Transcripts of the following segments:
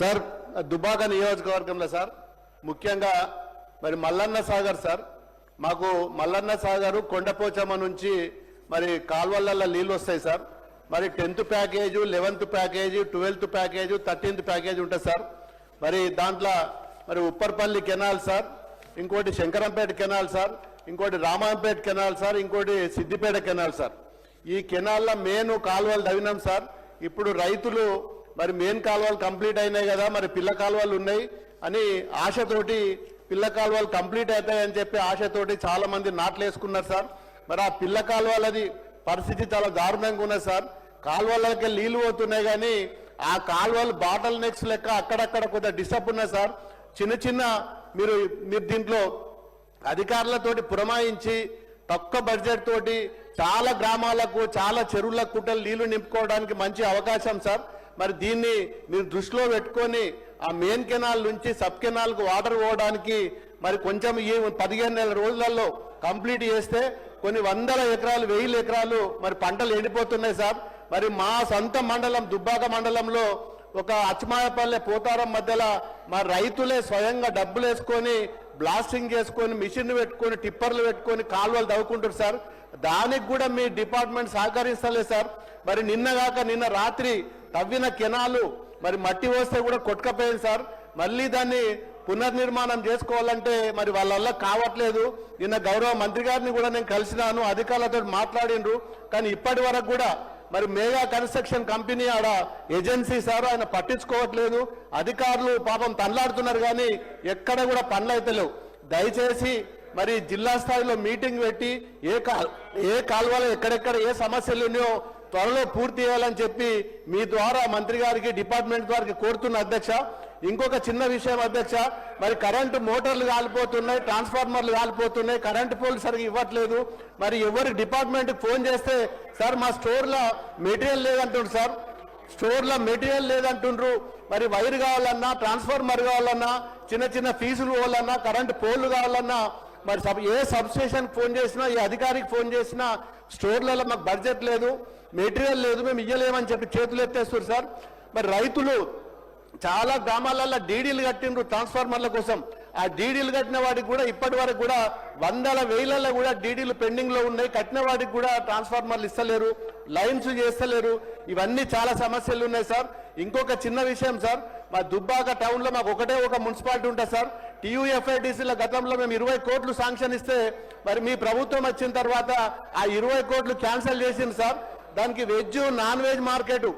Sir Dubaka నియోజకవర్గంలో sir ముఖ్యంగా మరి మల్లన్న సాగర్ సార్ మాకు మల్లన్న సాగర్ కొండపోచమ్మ నుంచి మరి కాల్వలల్లో నీళ్ళు వస్తాయి సార్. మరి tenth package eleventh package twelfth package thirteenth package ఉంటుంది సార్. మరి దాంట్లో మరి ఉప్పర్పల్లి కెనాల్ సార్ ఇంకోటి శంకరంపేట కెనాల్ సార్ ఇంకోటి రామాయంపేట కెనాల్ సార్ ఇంకోటి సిద్దిపేట కెనాల్ సార్. ఈ కెనాల్లో మెయిన్ కాల్వలు తవ్వినాం సార్. ఇప్పుడు రైతులు మరి మెయిన్ కాలువలు కంప్లీట్ అయినాయి కదా మరి పిల్ల కాలువలు ఉన్నాయి అని ఆశతోటి పిల్ల కాలువలు కంప్లీట్ అవుతాయని చెప్పి ఆశతోటి చాలా మంది నాట్లు వేసుకున్నారు సార్. మరి ఆ పిల్ల కాలువలది పరిస్థితి చాలా దారుణంగా ఉన్నది సార్. కాలువలకి నీళ్ళు పోతున్నాయి కానీ ఆ కాలువలు బాటల్ నెక్స్ లెక్క అక్కడక్కడ కొద్దిగా డిస్టర్బ్ ఉన్నాయి సార్. చిన్న చిన్న మీరు మీరు దీంట్లో అధికారులతోటి పురమాయించి తక్కువ బడ్జెట్ తోటి చాలా గ్రామాలకు చాలా చెరువులకు కుట్టలు నీళ్ళు నింపుకోవడానికి మంచి అవకాశం సార్. మరి దీన్ని మీరు దృష్టిలో పెట్టుకొని ఆ మెయిన్ కెనాల్ నుంచి సబ్ కెనాల్కు వాటర్ పోవడానికి మరి కొంచెం ఈ పదిహేను నెల రోజులలో కంప్లీట్ చేస్తే కొన్ని వందల ఎకరాలు వెయ్యి ఎకరాలు మరి పంటలు ఎండిపోతున్నాయి సార్. మరి మా సొంత మండలం దుబ్బాక మండలంలో ఒక అచ్చమాయపల్లె పోతారం మధ్యలో మా రైతులే స్వయంగా డబ్బులు వేసుకొని బ్లాస్టింగ్ చేసుకొని మిషన్లు పెట్టుకొని టిప్పర్లు పెట్టుకొని కాలువలు తవ్వుకుంటారు సార్. దానికి కూడా మీ డిపార్ట్మెంట్ సహకరిస్తలేదు సార్. మరి నిన్నగాక నిన్న రాత్రి తవ్విన కెనాలు మరి మట్టి వస్తే కూడా కొట్టుకపోయింది సార్. మళ్ళీ దాన్ని పునర్నిర్మాణం చేసుకోవాలంటే మరి వాళ్ళ కావట్లేదు. నిన్న గౌరవ మంత్రి గారిని కూడా నేను కలిసినాను అధికారులతో మాట్లాడిండ్రు. కానీ ఇప్పటి వరకు కూడా మరి మేఘా కన్స్ట్రక్షన్ కంపెనీ ఆడ ఏజెన్సీ సార్ ఆయన పట్టించుకోవట్లేదు. అధికారులు పాపం తల్లాడుతున్నారు కానీ ఎక్కడ కూడా పనులు అయితే లేవు. దయచేసి మరి జిల్లా స్థాయిలో మీటింగ్ పెట్టి ఏ కాల్ ఏ కాలువలో ఎక్కడెక్కడ ఏ సమస్యలు ఉన్నాయో త్వరలో పూర్తి చేయాలని చెప్పి మీ ద్వారా మంత్రి గారికి డిపార్ట్మెంట్ వారికి కోరుతున్న అధ్యక్ష. ఇంకొక చిన్న విషయం అధ్యక్ష మరి కరెంటు మోటార్లు కాలిపోతున్నాయి ట్రాన్స్ఫార్మర్లు కాలిపోతున్నాయి కరెంటు పోల్ సరిగ్గా ఇవ్వట్లేదు. మరి ఎవరి డిపార్ట్మెంట్కి ఫోన్ చేస్తే సార్ మా స్టోర్లో మెటీరియల్ లేదంటుండ్రు సార్. స్టోర్లో మెటీరియల్ లేదంటుండ్రు మరి వైర్ కావాలన్నా ట్రాన్స్ఫార్మర్ కావాలన్నా చిన్న చిన్న ఫీజులు పోవాలన్నా కరెంటు పోల్లు కావాలన్నా మరి సబ్ ఏ సబ్స్టేషన్కి ఫోన్ చేసినా ఏ అధికారికి ఫోన్ చేసినా స్టోర్లలో మాకు బడ్జెట్ లేదు మెటీరియల్ లేదు మేము ఇయ్యలేమని చెప్పి చేతులు ఎత్తేస్తారు సార్. మరి రైతులు చాలా గ్రామాలలో డీడీలు కట్టిండ్రు ట్రాన్స్ఫార్మర్ల కోసం. ఆ డీడీలు కట్టిన వాడికి కూడా ఇప్పటి వరకు కూడా వందల వేలల్లో కూడా డీడీలు పెండింగ్లో ఉన్నాయి. కట్టిన వాడికి కూడా ట్రాన్స్ఫార్మర్లు ఇస్తలేరు. లైన్స్ చేస్తలేరు. ఇవన్నీ చాలా సమస్యలు ఉన్నాయి సార్. ఇంకొక చిన్న విషయం సార్. మా దుబ్బాక టౌన్లో మాకు ఒకటే ఒక మున్సిపాలిటీ ఉంటుంది సార్ టీయూఎఫ్ఐడిసిల గతంలో మేము ఇరవై కోట్లు శాంక్షన్ ఇస్తే మరి మీ ప్రభుత్వం వచ్చిన తర్వాత ఆ ఇరవై కోట్లు క్యాన్సిల్ చేసింది సార్. దానికి వెజ్ నాన్ వెజ్ మార్కెట్.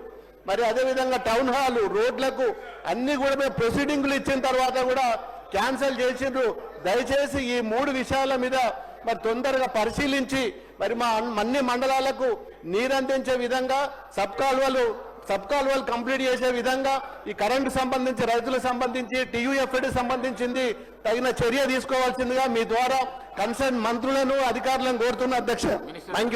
మరి అదేవిధంగా టౌన్ హాల్ రోడ్లకు అన్ని కూడా మేము ప్రొసీడింగ్లు ఇచ్చిన తర్వాత కూడా క్యాన్సిల్ చేసిండ్రు. దయచేసి ఈ మూడు విషయాల మీద మరి తొందరగా పరిశీలించి మరి మా అన్ని మండలాలకు నీరందించే విధంగా సబ్ కాలువలు సబ్ కాలువలు కంప్లీట్ చేసే విధంగా ఈ కరెంటు సంబంధించి రైతులకు సంబంధించి టీయూఎఫ్ఐడి సంబంధించింది తగిన చర్య తీసుకోవాల్సిందిగా మీ ద్వారా కన్సర్న్ మంత్రులను అధికారులను కోరుతున్న అధ్యక్ష. థ్యాంక్